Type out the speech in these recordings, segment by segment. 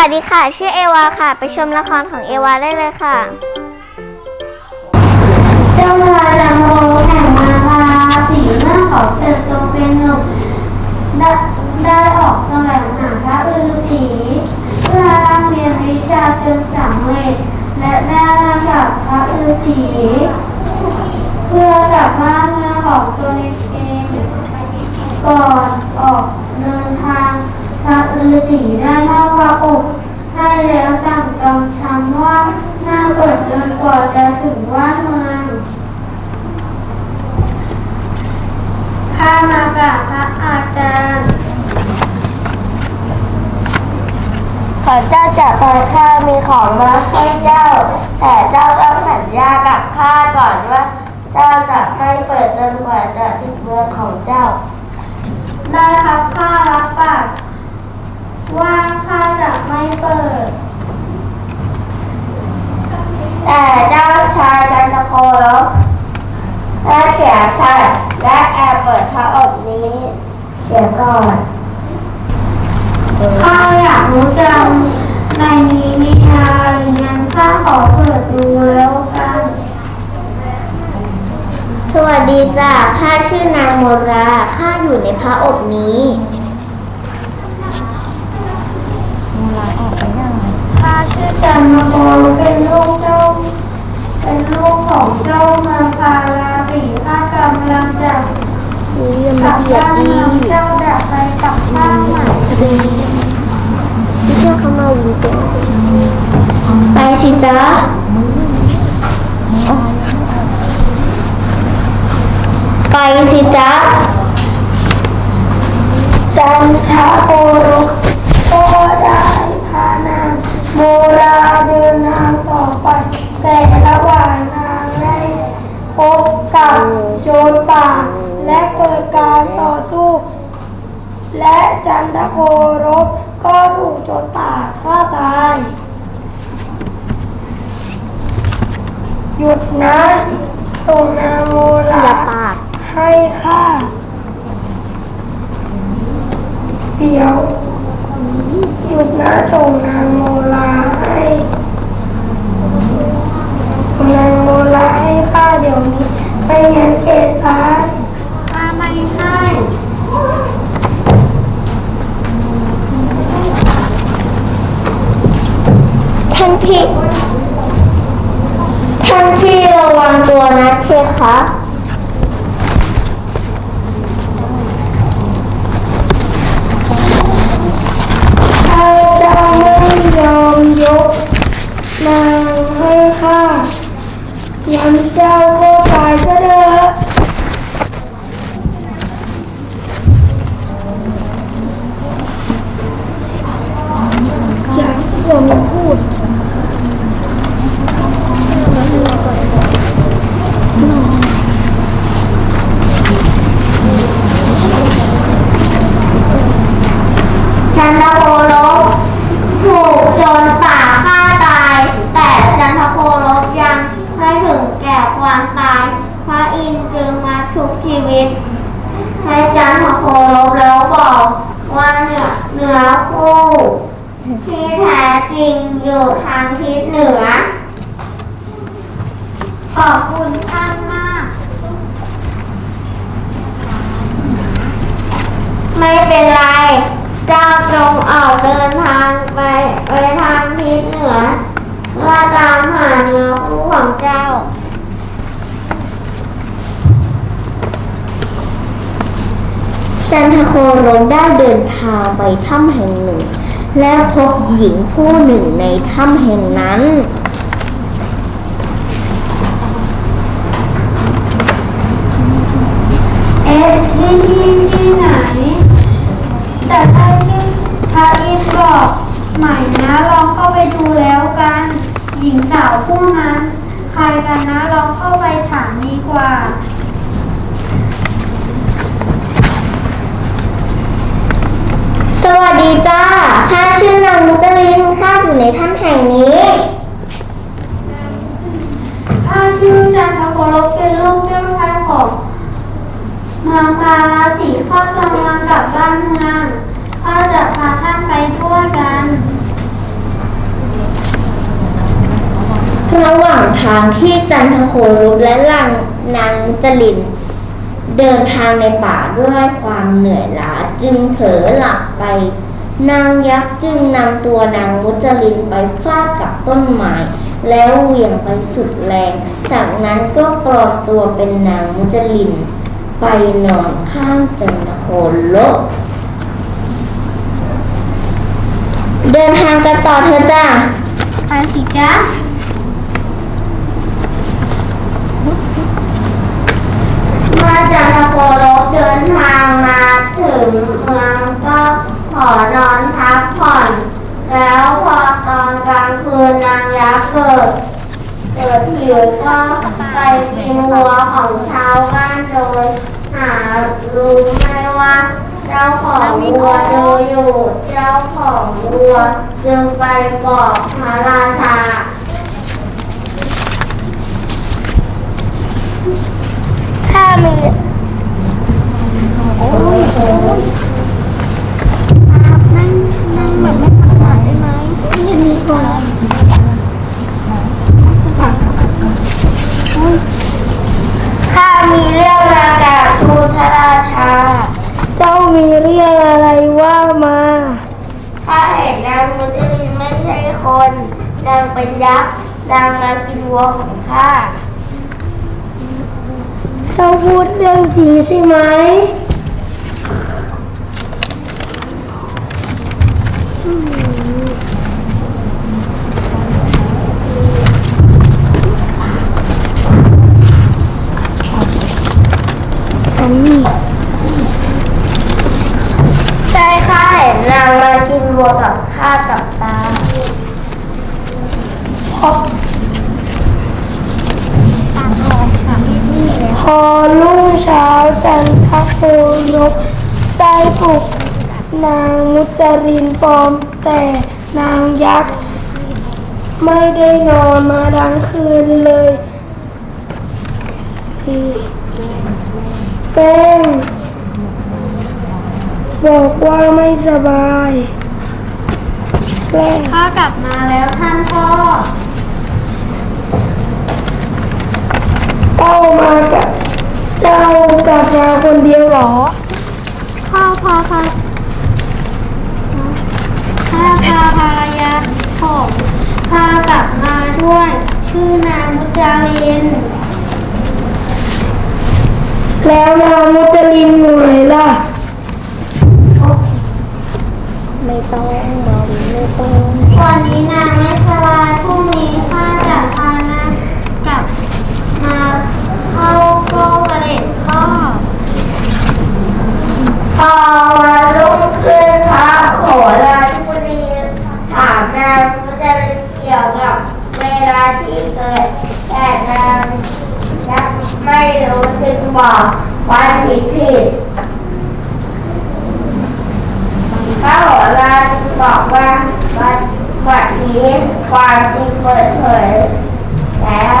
วัสดีค่ะ ชื่อเอวาค่ะ ไปชมละครของเอวาได้เลยค่ะ เจ้าพาลังโมแห่งมาลาสีเมื่อขาเติบโตเป็นหนุ่มได้ได้ออกแสวงหาพระฤาษีเพื่อร่ำเรียนวิชาจนสำเร็จ และได้มาจากพระฤาษีเพื่อกลับบ้านเมืองของตัวเองก่อนออกเดินทางพระฤาษีได้มอบ ถึงว่าเมืองข้ามากราบพระอาจารย์ ขอเจ้าจะไปข้ามีของมาให้เจ้า แต่เจ้าต้องสัญญากับข้าก่อนว่า เจ้าจะไม่เปิดจนกว่าจะถึงเมืองของเจ้า ได้ครับข้ารับปากว่าข้าจะไม่เปิด แต่เจ้าชายจันทโคลบได้เสียชาติและแอบเปิดพระอบนี้ เสียก่อนข้าอยากรู้จังในนี้มีอะไรงั้นข้าขอเปิดดูแล้วกัน สวัสดีจ้าข้าชื่อนางโมราข้าอยู่ในพระอบนี้ ระหว่างทางได้พบกับโจรป่า และเกิดการต่อสู้ และจันทโครบก็ถูกโจรป่าฆ่าตาย หยุดนะส่งนางโมอราให้ข้าเดี๋ยว หยุดนะส่งนางโมลาให้ส่งนางโมลาให้ข้าเดี๋ยวนี้ ไม่งั้นเกตายข้าไม่ให้ ท่านพี่ท่านพี่ระวังตัวนะเพคะ ระอินทร์จึงมาชุบชีวิตให้จันทรโคลบแล้วบอกว่าเนี่ยเหนือคู่ ที่แท้จริงอยู่ทางทิศเหนือ ขอบคุณท่านมาก ไม่เป็นไร เจ้าจงออกเดินทางไปไปทางทิศเหนือเพื่อตามหาเนื้อคู่ของเจ้า จันทโคลงได้เดินทางไปถ้ำแห่งหนึ่ง และพบหญิงผู้หนึ่งในถ้ำแห่งนั้น เอ๊ะที่นี่ที่ไหน แต่ถ้าที่พระอินทร์บอกใหม่นะลองเข้าไปดูแล้วกัน หญิงสาวผู้นั้น ใครกันนะลองเข้าไปถามดีกว่า วัสดีจ้า ข้าชื่อนางมุจลิน ข้าอยู่ในถ้ำแห่งนี้ข้าชื่อจันทโคลบเป็นลูกเจ้าชายของเมืองพาราสีข้ากำลังกลับบ้านเมืองข้าจะพาท่านไปด้วยกันระหว่างทางที่จันทโคลบและลังนางมุจลิน เดินทางในป่าด้วยความเหนื่อยล้าจึงเผลอหลับไป นางยักษ์จึงนำตัวนางมุจลินไปฟาดกับต้นไม้แล้วเหวี่ยงไปสุดแรง จากนั้นก็ปลอมตัวเป็นนางมุจลิน ไปนอนข้างจันทโคลกเดินทางกันต่อเถอจ้าไปสิจ๊ะ เโคลกเดินทางมาถึงเมืองก็ขอนอนพักผ่อน แล้วพอตอนกลางคืนนางยักษ์เกิดเกิดหิวก็ไปกินวัวของชาวบ้านโดยหารู้ไม่ว่าเจ้าของวัวดูอยู่ เจ้าของวัวจึงไปบอกพระราชาถ้ามี มีเรื่องอะไรว่ามาข้าเห็นนางมุจลินไม่ใช่คนนางเป็นยักษ์นางมากินวัวของข้าเจ้าพูดเรื่องจริงใช่ไหม อันนี้ ใช่ข้าเห็นนางมากินวัวกับข้า กับตาพอรุ่งเช้าจันทโคลกได้ปลุกนางมุจรินปลอมแต่นางยักษ์ ไม่ได้นอนมาทั้งคืนเลยแป้งบอกว่าไม่สบาย แป้งข้ากลับมาแล้วท่านพ่อเจ้ามากับเจ้ากลับมาคนเดียวเหรอ พ่อพ่อพ่อข้าพาภรรยาผมพากลับมาด้วย ชื่อนางมุจาริน แล้วนางมุจลินอยู่ไหนล่ะ ความจริงเปิดเผยแล้ว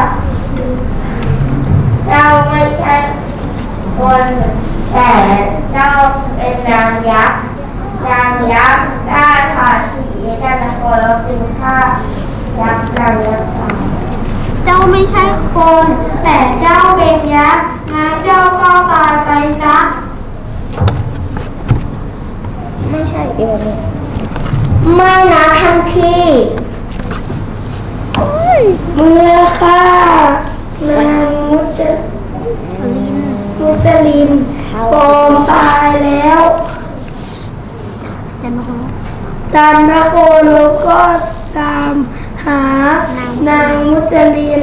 เจ้าไม่ใช่คนแต่เจ้าเป็นนางยักษ์นางยักษ์ได้ถอดสีจันทโคแล้วจึงฆ่ายักษ์นางยักษ์เจ้าไม่ใช่คน แต่เจ้าเป็นยักษ์งั้นเจ้าก็ตายไปซะไม่ใช่เดียวนี้ไม่นะท่านพี่ เมื่อข้านางมุจมุจลินปลอมตายแล้วจันทโคโลก็ตามหานางมุจลิน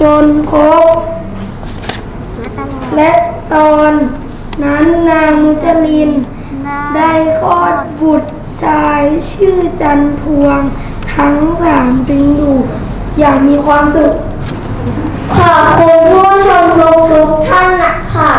จนพบและตอนนั้นนางมุจลิน ได้คลอดบุตรชายชื่อจันพวง ทั้งสามจึงอยู่ อย่างมีความสุข ขอบคุณผู้ชมทุกท่านนะคะ